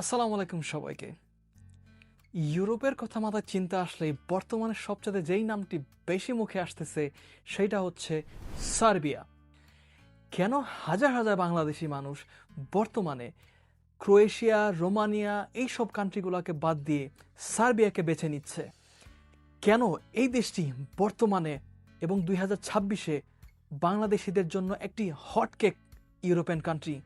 আসসালামু আলাইকুম সবাইকে। ইউরোপের কথা মাথায় চিন্তা আসলে বর্তমানে সবচেয়ে যেই নামটি বেশি মুখে আসতেছে, সেটা হচ্ছে সার্বিয়া। কেন হাজার হাজার বাংলাদেশি মানুষ বর্তমানে ক্রোয়েশিয়া, রোমানিয়া এই সব কান্ট্রিগুলোকে বাদ দিয়ে সার্বিয়াকে বেছে নিচ্ছে? কেন এই দেশটি বর্তমানে এবং দুই হাজার ছাব্বিশে বাংলাদেশিদের জন্য একটি হটকেক ইউরোপিয়ান কান্ট্রি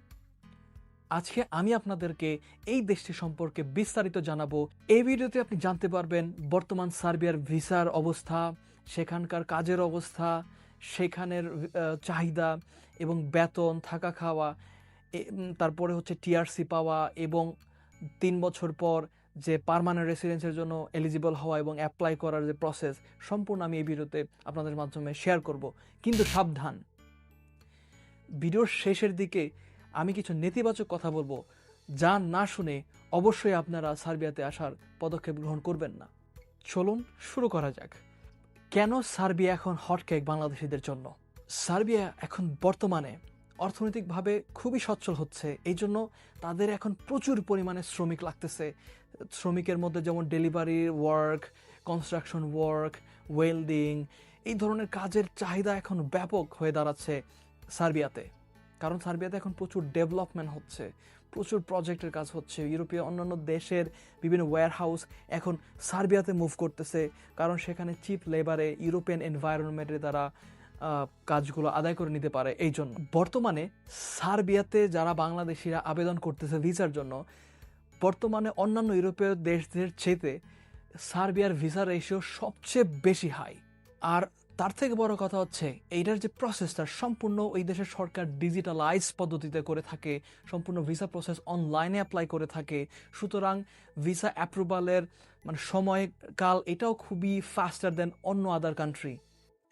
আজকে আমি আপনাদেরকে এই দেশটি সম্পর্কে বিস্তারিত জানাব। এই ভিডিওতে আপনি জানতে পারবেন বর্তমান সার্বিয়ার ভিসার অবস্থা, সেখানকার কাজের অবস্থা, সেখানের চাহিদা এবং বেতন, থাকা খাওয়া তারপরে হচ্ছে টিআরসি পাওয়া এবং তিন বছর পর যে পার্মানেন্ট রেসিডেন্সের জন্য এলিজিবল হওয়া এবং অ্যাপ্লাই করার যে প্রসেস সম্পূর্ণ আমি এই ভিডিওতে আপনাদের মাধ্যমে শেয়ার করব। কিন্তু সাবধান। ভিডিওর শেষের দিকে আমি কিছু নেতিবাচক কথা বলব যা না শুনে অবশ্যই আপনারা সার্বিয়াতে আসার পদক্ষেপ গ্রহণ করবেন না। চলুন শুরু করা যাক। কেন সার্বিয়া এখন হটকেক বাংলাদেশিদের জন্য? সার্বিয়া এখন বর্তমানে অর্থনৈতিকভাবে খুবই সচ্ছল হচ্ছে, এই জন্য তাদের এখন প্রচুর পরিমাণে শ্রমিক লাগতেছে। শ্রমিকের মধ্যে যেমন delivery work, construction work, welding, এই ধরনের কাজের চাহিদা এখন ব্যাপক হয়ে দাঁড়াচ্ছে সার্বিয়াতে। কারণ সার্বিয়াতে এখন প্রচুর ডেভেলপমেন্ট হচ্ছে, প্রচুর প্রজেক্টের কাজ হচ্ছে, ইউরোপীয় অন্যান্য দেশের বিভিন্ন ওয়্যার হাউস এখন সার্বিয়াতে মুভ করতেছে, কারণ সেখানে চিপ লেবারে ইউরোপিয়ান এনভায়রনমেন্টে তারা কাজগুলো আদায় করে নিতে পারে এই জন্য। বর্তমানে সার্বিয়াতে যারা বাংলাদেশিরা আবেদন করতেছে ভিসার জন্য, বর্তমানে অন্যান্য ইউরোপীয় দেশদের চেতে সার্বিয়ার ভিসা রেশিও সবচেয়ে বেশি হাই আর তার থেকে বড় কথা হচ্ছে, এইটার যে প্রসেসটা সম্পূর্ণ ওই দেশের সরকার ডিজিটালাইজ পদ্ধতিতে করে থাকে, সম্পূর্ণ ভিসা প্রসেস অনলাইনে অ্যাপ্লাই করে থাকে। সুতরাং ভিসা অ্যাপ্রুভালের মানে সময়কাল এটাও খুবই ফাস্টার দেন অন্য আদার কান্ট্রি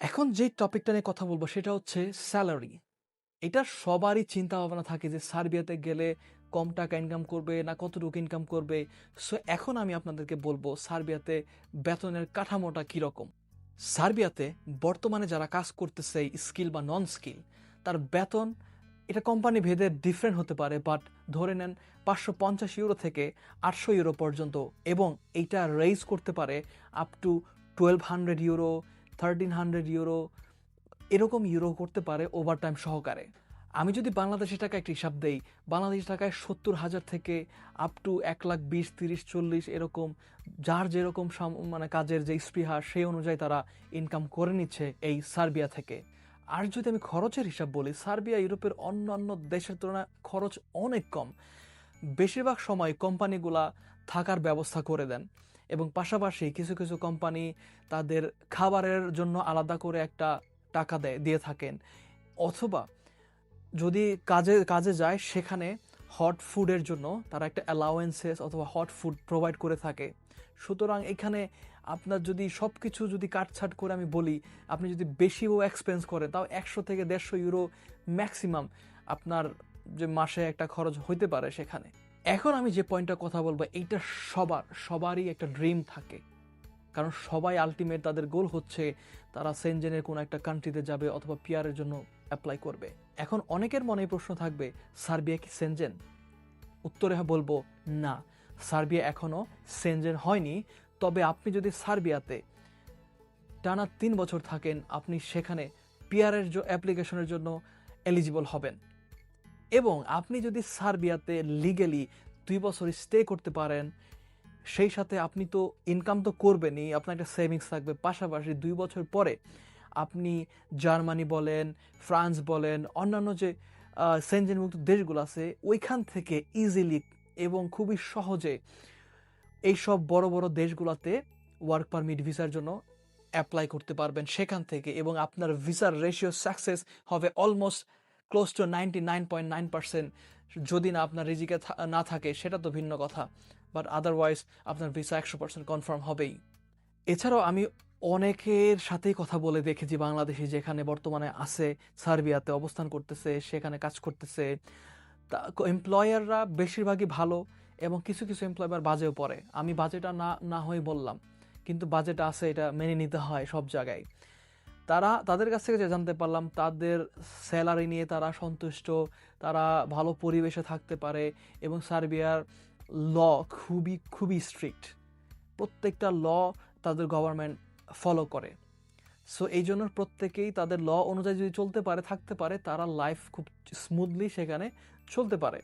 এখন যে টপিকটা নিয়ে কথা বলব সেটা হচ্ছে স্যালারি এটা সবারই চিন্তা ভাবনা থাকে যে সার্বিয়াতে গেলে কম টাকা ইনকাম করবে না কতটুকু ইনকাম করবে। সো এখন আমি আপনাদেরকে বলব সার্বিয়াতে বেতনের কাঠামোটা কীরকম। সার্বিয়াতে বর্তমানে যারা কাজ করতেছে স্কিল বা নন স্কিল তার বেতন, এটা কোম্পানি ভেদে ডিফারেন্ট হতে পারে বাট ধরে নেন পাঁচশো পঞ্চাশ ইউরো থেকে আটশো ইউরো পর্যন্ত, এবং এইটা রেইজ করতে পারে up to twelve hundred euro thirteen hundred euro এরকম ইউরো করতে পারে ওভারটাইম সহকারে। আমি যদি বাংলাদেশি টাকা একটি হিসাব দেই বাংলাদেশি টাকায় সত্তর হাজার থেকে আপ টু এক লাখ বিশ, তিরিশ, চল্লিশ এরকম, যার যেরকম মানে কাজের যে স্পৃহা, সেই অনুযায়ী তারা ইনকাম করে নিচ্ছে এই সার্বিয়া থেকে। আর যদি আমি খরচের হিসাব বলি, সার্বিয়া ইউরোপের অন্যান্য দেশের তুলনায় খরচ অনেক কম। বেশিরভাগ সময় কোম্পানিগুলা থাকার ব্যবস্থা করে দেন এবং পাশাপাশি কিছু কিছু কোম্পানি তাদের খাবারের জন্য আলাদা করে একটা টাকা দেয় দিয়ে থাকেন। অথবা যদি কাজে কাজে যায়, সেখানে হট ফুডের জন্য তারা একটা অ্যালাওয়েন্সেস অথবা হট ফুড প্রোভাইড করে থাকে। সুতরাং এখানে আপনার যদি সব কিছু যদি কাটছাট করে আমি বলি, আপনি যদি বেশিও এক্সপেন্স করেন, তাও একশো থেকে দেড়শো ইউরো ম্যাক্সিমাম আপনার যে মাসে একটা খরচ হইতে পারে সেখানে। এখন আমি যে পয়েন্টটা কথা বলব, এইটা সবার, সবারই একটা ড্রিম থাকে। কারণ সবাই আলটিমেট তাদের গোল হচ্ছে তারা সেনজেনের কোনো একটা কান্ট্রিতে যাবে অথবা পিয়ারের জন্য অ্যাপ্লাই করবে। এখন অনেকের মনে প্রশ্ন থাকবে, সার্বিয়া কি সেনজেন উত্তরে বলব, না। সার্বিয়া এখনও সেনজেন হয়নি, তবে আপনি যদি সার্বিয়াতে টানা তিন বছর থাকেন, আপনি সেখানে পিয়ারের অ্যাপ্লিকেশনের জন্য এলিজিবল হবেন। এবং আপনি যদি সার্বিয়াতে লিগেলি দুই বছর স্টে করতে পারেন সেই সাথে আপনি তো ইনকাম তো করবেনই, আপনার একটা সেভিংস থাকবে। পাশাপাশি দুই বছর পরে আপনি জার্মানি বলেন, ফ্রান্স বলেন, অন্যান্য যে সেনজেনমুক্ত দেশগুলো আছে, ওইখান থেকে ইজিলি এবং খুবই সহজে এইসব বড় বড় দেশগুলোতে ওয়ার্ক পারমিট ভিসার জন্য অ্যাপ্লাই করতে পারবেন সেখান থেকে এবং আপনার ভিসার রেশিও সাকসেস হবে almost close to ninety nine point nine percent যদি না আপনার রিজিকে না থাকে, সেটা তো ভিন্ন কথা। বাট আদারওয়াইজ আপনার ভিসা একশো পার্সেন্ট কনফার্ম হবেই। এছাড়াও আমি অনেকের সাথেই কথা বলে দেখেছি বাংলাদেশি যেখানে বর্তমানে আছে, সার্বিয়াতে অবস্থান করতেছে, সেখানে কাজ করতেছে। তা এমপ্লয়াররা বেশিরভাগই ভালো এবং কিছু কিছু এমপ্লয়ার বাজেও পড়ে। আমি বাজেটা না না হয়ে বললাম, কিন্তু বাজেট আছে, এটা মেনে নিতে হয় সব জায়গায়। তারা, তাদের কাছ থেকে যে জানতে পারলাম, তাদের স্যালারি নিয়ে তারা সন্তুষ্ট, তারা ভালো পরিবেশে থাকতে পারে এবং সার্বিয়ার ল খুবই খুবই স্ট্রিক্ট প্রত্যেকটা ল তাদের গভর্নমেন্ট ফলো করে। সো এই জন্য প্রত্যেকেই তাদের ল অনুযায়ী যদি চলতে পারে, থাকতে পারে, তারা লাইফ খুব স্মুথলি সেখানে চলতে পারে।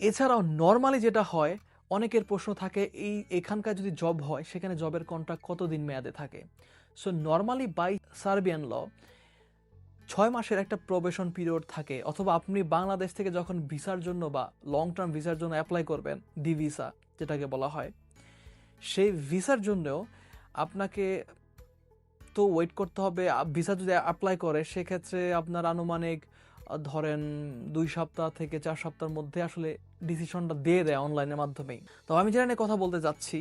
এছাড়াও নর্মালি যেটা হয়, অনেকের প্রশ্ন থাকে, এই এখানকার যদি জব হয়, সেখানে জবের কন্ট্রাক্ট কতদিন মেয়াদে থাকে? So normally by Serbian law ছয় মাসের একটা প্রবেশন পিরিয়ড থাকে, অথবা আপনি বাংলাদেশ থেকে যখন ভিসার জন্য বা লং টার্ম ভিসার জন্য অ্যাপ্লাই করবেন ডি ভিসা যেটাকে বলা হয়, সেই ভিসার জন্যও আপনাকে তো ওয়েট করতে হবে ভিসা যদি অ্যাপ্লাই করে, সেক্ষেত্রে আপনার আনুমানিক ধরেন দুই সপ্তাহ থেকে চার সপ্তাহের মধ্যে আসলে ডিসিশনটা দিয়ে দেয় অনলাইনের মাধ্যমেই। তো আমি যেটা নিয়ে কথা বলতে যাচ্ছি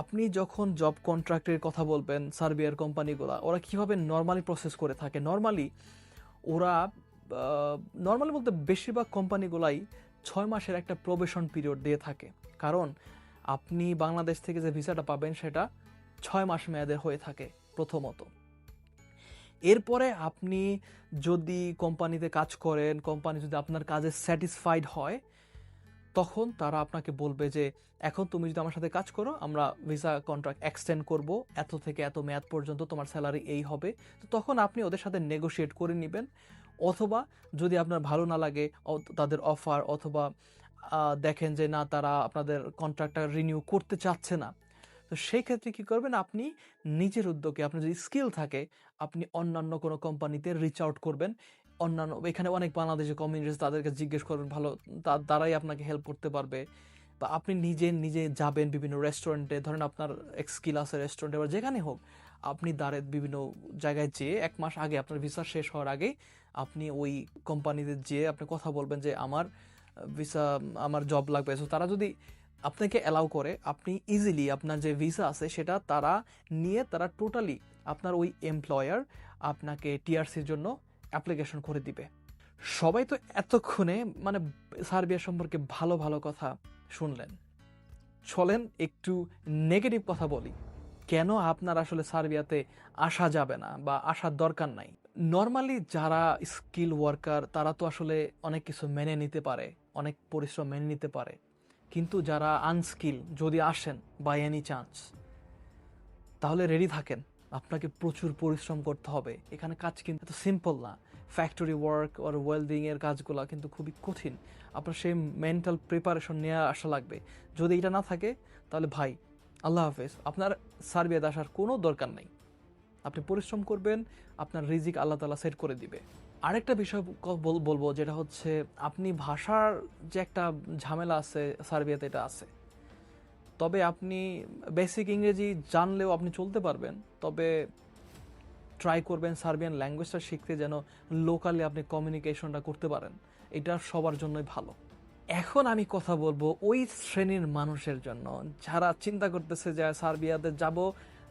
আপনি যখন জব কন্ট্রাক্টের কথা বলবেন সার্বিয়ার কোম্পানিগুলো ওরা কীভাবে নর্মালি প্রসেস করে থাকে? নর্মালি ওরা নর্মালি বলতে বেশিরভাগ কোম্পানিগুলাই ছয় মাসের একটা প্রবেশন পিরিয়ড দিয়ে থাকে। কারণ, আপনি বাংলাদেশ থেকে যে ভিসাটা পাবেন, সেটা ছয় মাস মেয়াদের হয়ে থাকে প্রথমত। এরপরে আপনি যদি কোম্পানিতে কাজ করেন কোম্পানি যদি আপনার কাজে স্যাটিসফাইড হয় তখন তারা আপনাকে বলবে যে, এখন তুমি যদি আমার সাথে কাজ করো, আমরা ভিসা কন্ট্রাক্ট এক্সটেন্ড করব। এত থেকে এত মেয়াদ পর্যন্ত তোমার স্যালারি এই হবে। তো তখন আপনি ওদের সাথে নেগোশিয়েট করে নেবেন। অথবা যদি আপনার ভালো না লাগে তাদের অফার অথবা দেখেন যে না, তারা আপনাদের কন্ট্রাক্টটা রিনিউ করতে চাচ্ছে না। তো সেই ক্ষেত্রে কি করবেন, আপনি নিজের উদ্যোগে, আপনার যদি স্কিল থাকে, আপনি অন্যান্য কোনো কোম্পানিতে রিচ আউট করবেন। অন্যান্য, এখানে অনেক বাংলাদেশি কমিউনিটিস তাদেরকে জিজ্ঞেস করবেন, ভালো তারাই আপনাকে হেল্প করতে পারবে। বা আপনি নিজে নিজে যাবেন বিভিন্ন রেস্টুরেন্টে ধরেন আপনার স্কিল আছে রেস্টুরেন্টে বা যেখানে হোক, আপনি দাঁড়ে বিভিন্ন জায়গায় যেয়ে এক মাস আগে আপনার ভিসা শেষ হওয়ার আগে আপনি ওই কোম্পানিতে যেয়ে আপনি কথা বলবেন যে আমার ভিসা আমার জব লাগবে। সো তারা যদি আপনাকে অ্যালাউ করে, আপনি ইজিলি আপনার যে ভিসা আছে সেটা তারা নিয়ে তারা টোটালি আপনার ওই এমপ্লয়ার আপনাকে টিআরসির জন্য অ্যাপ্লিকেশন করে দিবে। সবাই তো এতক্ষণে মানে সার্বিয়া সম্পর্কে ভালো ভালো কথা শুনলেন। চলেন একটু নেগেটিভ কথা বলি। কেন আপনার আসলে সার্বিয়াতে আসা যাবে না বা আসার দরকার নাই? নর্মালি যারা স্কিল ওয়ার্কার তারা তো আসলে অনেক কিছু মেনে নিতে পারে, অনেক পরিশ্রম মেনে নিতে পারে। কিন্তু যারা আনস্কিল যদি আসেন বাই এনি চান্স তাহলে রেডি থাকেন। আপনাকে প্রচুর পরিশ্রম করতে হবে। এখানে কাজ কিন্তু এত সিম্পল না। ফ্যাক্টরি ওয়ার্ক আর ওয়েল্ডিং এর কাজগুলো কিন্তু খুবই কঠিন। আপনার সেই মেন্টাল প্রিপারেশন নিয়ে আসা লাগবে। যদি এটা না থাকে, তাহলে ভাই, আল্লাহ হাফেজ, আপনার সার্বিয়াতে আসার কোনো দরকার নেই। আপনি পরিশ্রম করবেন, আপনার রিজিক আল্লাহ তালা সেট করে দিবে। আরেকটা বিষয় বলব, যেটা হচ্ছে, আপনি ভাষার যে একটা ঝামেলা আছে, সার্বিয়াতে এটা আছে। তবে আপনি বেসিক ইংরেজি জানলেও আপনি চলতে পারবেন, তবে ট্রাই করবেন সার্বিয়ান ল্যাঙ্গুয়েজটা শিখতে যেন লোকালি আপনি কমিউনিকেশনটা করতে পারেন। এটা সবার জন্যই ভালো। এখন আমি কথা বলব ওই শ্রেণির মানুষের জন্য, যারা চিন্তা করতেছে যে সার্বিয়াতে যাব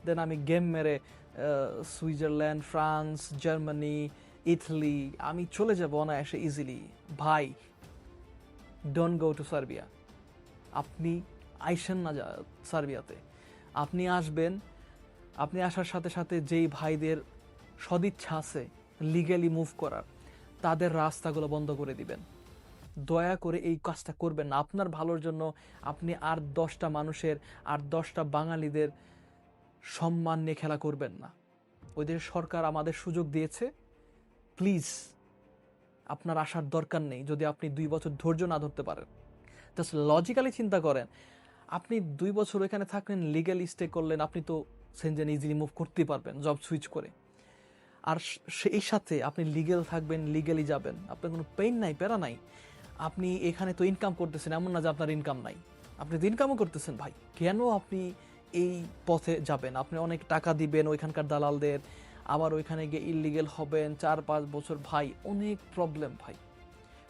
দেন আমি গেম মেরে সুইজারল্যান্ড, ফ্রান্স, জার্মানি ইটালি আমি চলে যাব অনায়াসে ইজিলি ভাই ডোন্ট গো টু সার্বিয়া আপনি আইসেন না সার্বিয়াতে। আপনি আসবেন, আপনি আসার সাথে সাথে যেই ভাইদের সদিচ্ছা আছে লিগ্যালি মুভ করার, তাদের রাস্তাগুলো বন্ধ করে দিবেন। দয়া করে এই কাজটা করবেন না। আপনার ভালোর জন্য আপনি আর দশটা মানুষের, আর দশটা বাঙালিদের সম্মান নিয়ে খেলা করবেন না। ওদের সরকার আমাদের সুযোগ দিয়েছে প্লিজ আপনার আসার দরকার নেই যদি আপনি দুই বছর ধৈর্য না ধরতে পারেন। জাস্ট লজিক্যালি চিন্তা করেন আপনি দুই বছর এখানে থাকলেন লিগ্যালি স্টে করলেন, আপনি তো সেনজেন ইজিলি মুভ করতেই পারবেন জব সুইচ করে। আর সেই সাথে আপনি লিগেল থাকবেন লিগেলি যাবেন, আপনার কোনো পেইন নাই, প্যারা নাই। আপনি এখানে তো ইনকাম করতেছেন, এমন না যে আপনার ইনকাম নাই। আপনি তো ইনকামও করতেছেন ভাই, কেন আপনি এই পথে যাবেন? আপনি অনেক টাকা দিবেন ওইখানকার দালালদের, আবার ওইখানে গিয়ে ইলিগেল হবেন, চার পাঁচ বছর। ভাই, অনেক প্রবলেম ভাই।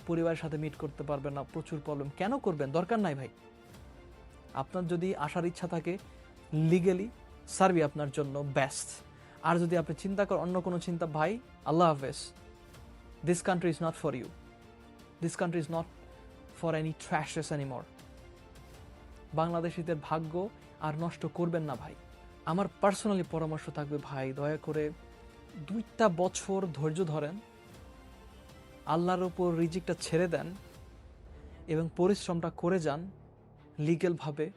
পরিবারের সাথে মিট করতে পারবেন না, প্রচুর প্রবলেম কেন করবেন? দরকার নাই ভাই। আপনার যদি আসার ইচ্ছা থাকে লিগেলি সার্ভি আপনার জন্য বেস্ট আর যদি আপনি চিন্তা করেন অন্য কোনো চিন্তা, ভাই, আল্লাহ হাফেজ this country is not for you this country is not for any trashes anymore বাংলাদেশিদের ভাগ্য আর নষ্ট করবেন না, ভাই। আমার পার্সোনালি পরামর্শ থাকবে, ভাই, দয়া করে দুইটা বছর ধৈর্য ধরেন, আল্লাহর ওপর রিজিকটা ছেড়ে দেন এবং পরিশ্রমটা করে যান। লিগেলভাবে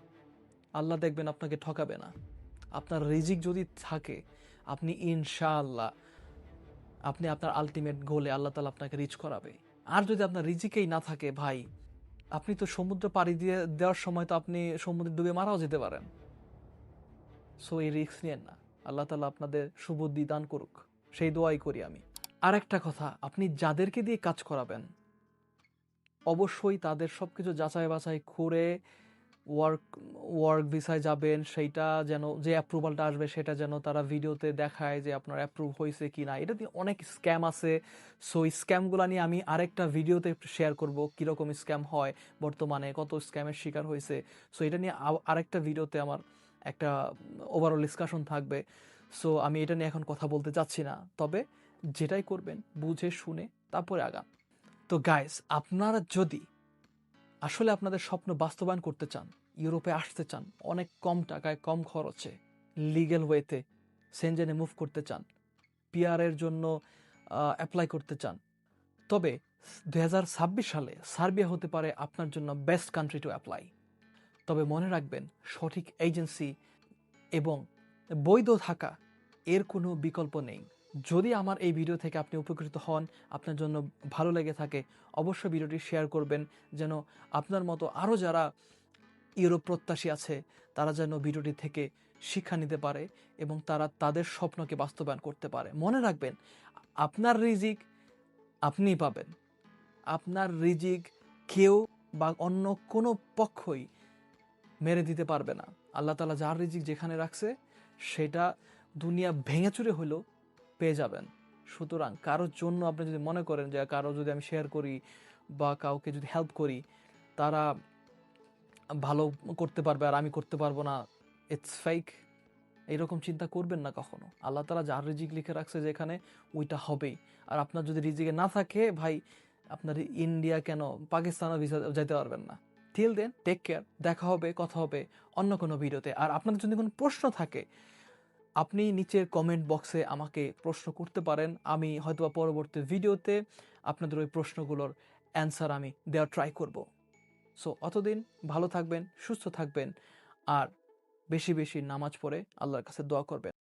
আল্লাহ দেখবেন আপনাকে ঠকাবে না। আপনার রিজিক যদি থাকে, আপনি ইনশাআল্লাহ, আপনি আপনার আলটিমেট গোলে আল্লাহ তালা আপনাকে রিচ করাবে। আর যদি আপনার রিজিকেই না থাকে ভাই, আপনি তো সমুদ্র পাড়ি দিয়ে দেওয়ার সময় তো আপনি সমুদ্রে ডুবে মারাও যেতে পারেন। সো এই রিস্ক নিয়েন না। আল্লাহ তালা আপনাদের সুবুদ্ধি দান করুক। সেই দোয়াই করি আমি। আর একটা কথা, আপনি যাদেরকে দিয়ে কাজ করাবেন, অবশ্যই তাদের সব কিছু যাচাই বাছাই করে ওয়ার্ক ওয়ার্ক ভিসায় যাবেন, সেইটা যেন, যে অ্যাপ্রুভালটা আসবে সেটা যেন তারা ভিডিওতে দেখায় যে আপনার অ্যাপ্রুভ হয়েছে কি না এটা দিয়ে অনেক স্ক্যাম আছে। সো স্ক্যামগুলো নিয়ে আমি আরেকটা ভিডিওতে শেয়ার করব কীরকম স্ক্যাম হয় বর্তমানে, কত স্ক্যামের শিকার হয়েছে। সো এটা নিয়ে আরেকটা ভিডিওতে আমার একটা ওভারঅল ডিসকাশন থাকবে। সো আমি এটা নিয়ে এখন কথা বলতে চাচ্ছি না। তবে যেটাই করবেন, বুঝে শুনে তারপরে আগান। তো গাইস আপনারা যদি আসলে আপনাদের স্বপ্ন বাস্তবায়ন করতে চান, ইউরোপে আসতে চান, অনেক কম টাকায় কম খরচে লিগেল ওয়েতে সেনজেনে মুভ করতে চান পিআরের জন্য অ্যাপ্লাই করতে চান। তবে দু হাজার ছাব্বিশ সালে সার্বিয়া হতে পারে আপনার জন্য বেস্ট কান্ট্রি টু অ্যাপ্লাই তবে মনে রাখবেন, সঠিক এজেন্সি এবং বৈধ থাকা এর কোনো বিকল্প নেই। যদি আমার এই ভিডিও থেকে আপনি উপকৃত হন, আপনার জন্য ভালো লেগে থাকে, অবশ্যই ভিডিওটি শেয়ার করবেন, যেন আপনার মতো আরও যারা ইউরোপ প্রত্যাশী আছে, তারা যেন ভিডিওটি থেকে শিক্ষা নিতে পারে এবং তারা তাদের স্বপ্নকে বাস্তবায়ন করতে পারে। মনে রাখবেন, আপনার রিজিক আপনিই পাবেন। আপনার রিজিক কেউ বা অন্য কোনো পক্ষই মেরে দিতে পারবে না। আল্লাহ তালা যার রিজিক যেখানে রাখছে, সেটা দুনিয়া ভেঙে চুরে হলেও পেয়ে যাবেন। সুতরাং কারোর জন্য আপনি যদি মনে করেন যে কারও যদি আমি শেয়ার করি বা কাউকে যদি হেল্প করি, তারা ভালো করতে পারবে আর আমি করতে পারব না ইটস ফেক এইরকম চিন্তা করবেন না কখনো। আল্লাহ তালা যার রিজিক লিখে রাখছে যেখানে, ওইটা হবেই। আর আপনার যদি রিজিকে না থাকে, ভাই, আপনার ইন্ডিয়া কেন, পাকিস্তানও ভিসা যেতে পারবেন না। টিল দেন টেক কেয়ার দেখা হবে, কথা হবে অন্য কোনো ভিডিওতে আর আপনাদের যদি কোনো প্রশ্ন থাকে আপনি নিচের কমেন্ট বক্সে আমাকে প্রশ্ন করতে পারেন। আমি হয়তোবা পরবর্তী ভিডিওতে আপনাদের ওই প্রশ্নগুলোর অ্যান্সার আমি দেওয়ার ট্রাই করব। সো অতদিন ভালো থাকবেন, সুস্থ থাকবেন, আর বেশি বেশি নামাজ পড়ে আল্লাহর কাছে দোয়া করবেন।